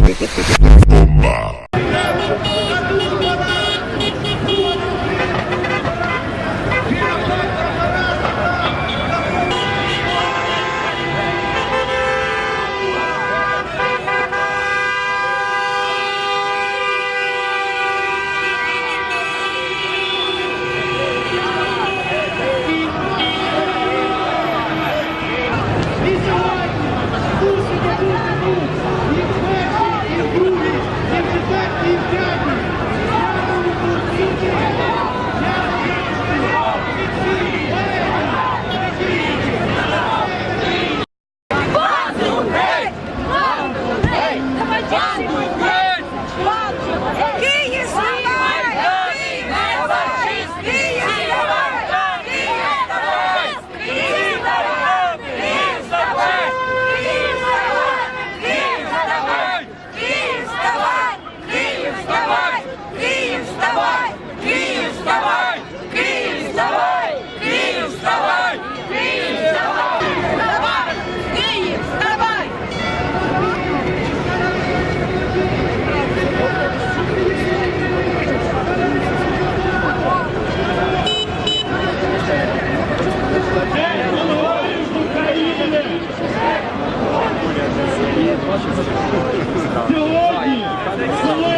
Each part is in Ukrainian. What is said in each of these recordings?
Bomba.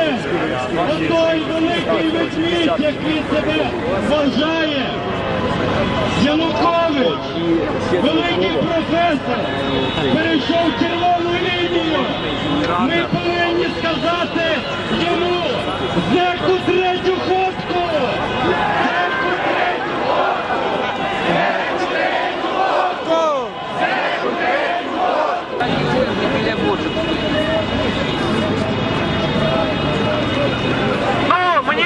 Отой великий ведмідь, який себе вважає, Янукович, великий професор, перейшов червону лінію, ми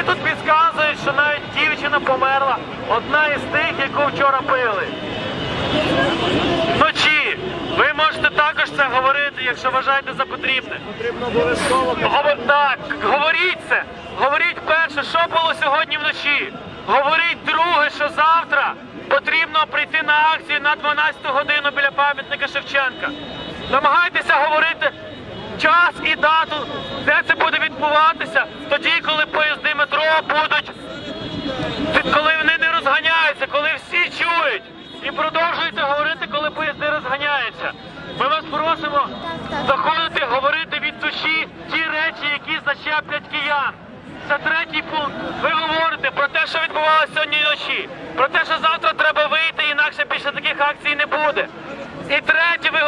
мені тут підказують, що навіть дівчина померла, одна із тих, яку вчора били. Вночі. Ви можете також це говорити, якщо вважаєте за потрібне. Потрібно обов'язково. Так, говоріть це. Говоріть перше, що було сьогодні вночі. Говоріть друге, що завтра потрібно прийти на акцію на 12 годину біля пам'ятника Шевченка. Намагайтеся говорити час і дату, де це буде відбуватися, тоді, коли поїзди метро будуть, коли вони не розганяються, коли всі чують. І продовжуйте говорити, коли поїзди розганяються. Ми вас просимо заходити, говорити від душі ті речі, які зачеплять киян. Це третій пункт. Ви говорите про те, що відбувалося сьогодні вночі, про те, що завтра треба вийти, інакше більше таких акцій не буде. І третє, ви,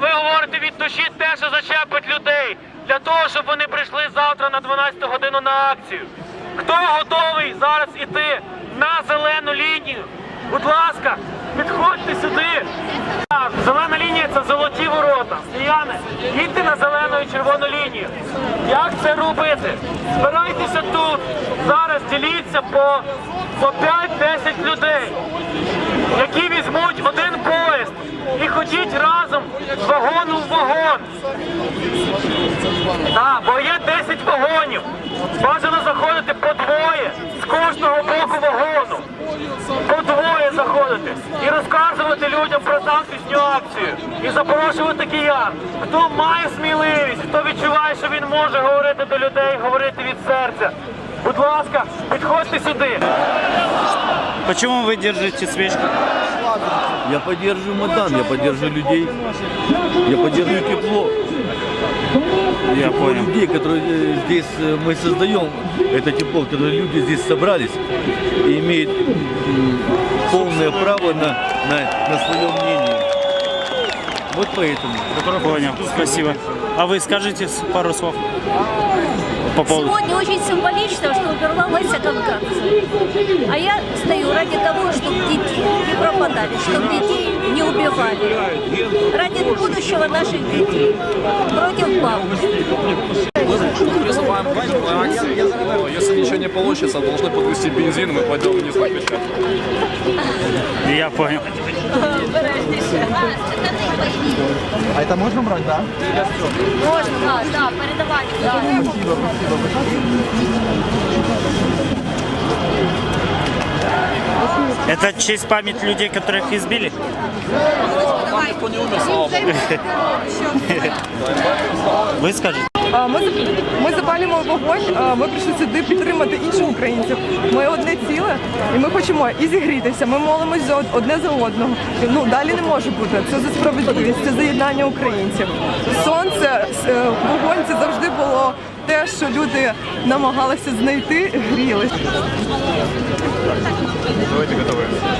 ви говорите від душі те, що зачепить людей, для того, щоб вони прийшли завтра на 12 годину на акцію. Хто готовий зараз іти на зелену лінію? Будь ласка, підходьте сюди. Зелена лінія це золоті ворота. Кияни, їдьте на зелену і червону лінію. Як це робити? Збирайтеся тут. Зараз діліться по, по 5-10 людей, які і разом з вагону в вагон. Так, бо є 10 вагонів. Бажано заходити по двоє з кожного боку вагону. По двоє заходити і розказувати людям про завтрашню акцію. І запрошувати киян. Хто має сміливість, хто відчуває, що він може говорити до людей, говорити від серця. Будь ласка, підходьте сюди. Почему вы держите свечку? Я поддерживаю Майдан, я поддерживаю людей, я поддерживаю тепло. Я Тепло понял. людей, которые э, здесь э, мы создаем, это тепло, которые люди здесь собрались и имеют полное право на, на, на свое мнение. Вот поэтому. Понял, спасибо. А вы скажите пару слов по поводу... Сегодня очень символично, что убралась конкакция. А я стою ради того, чтобы дети не пропадали, чтобы детей не убивали. Ради будущего наших детей. Против бабушек. Мы призываем к акции. Если ничего не получится, должны подвести бензин, мы пойдем вниз на. Я понял. А это можно брать, да? Можно, да, да, передавать. Да. Это в честь память людей, которых избили? Вы скажете? Ми, ми запалюємо вогонь, ми прийшли сюди підтримати інших українців. Ми одне ціле, і ми хочемо і зігрітися. Ми молимось одне за одного. Ну далі не може бути. Це за справедливість, це за єднання українців. Сонце, е, вогонь це завжди було те, що люди намагалися знайти, гріли. Давайте готовы.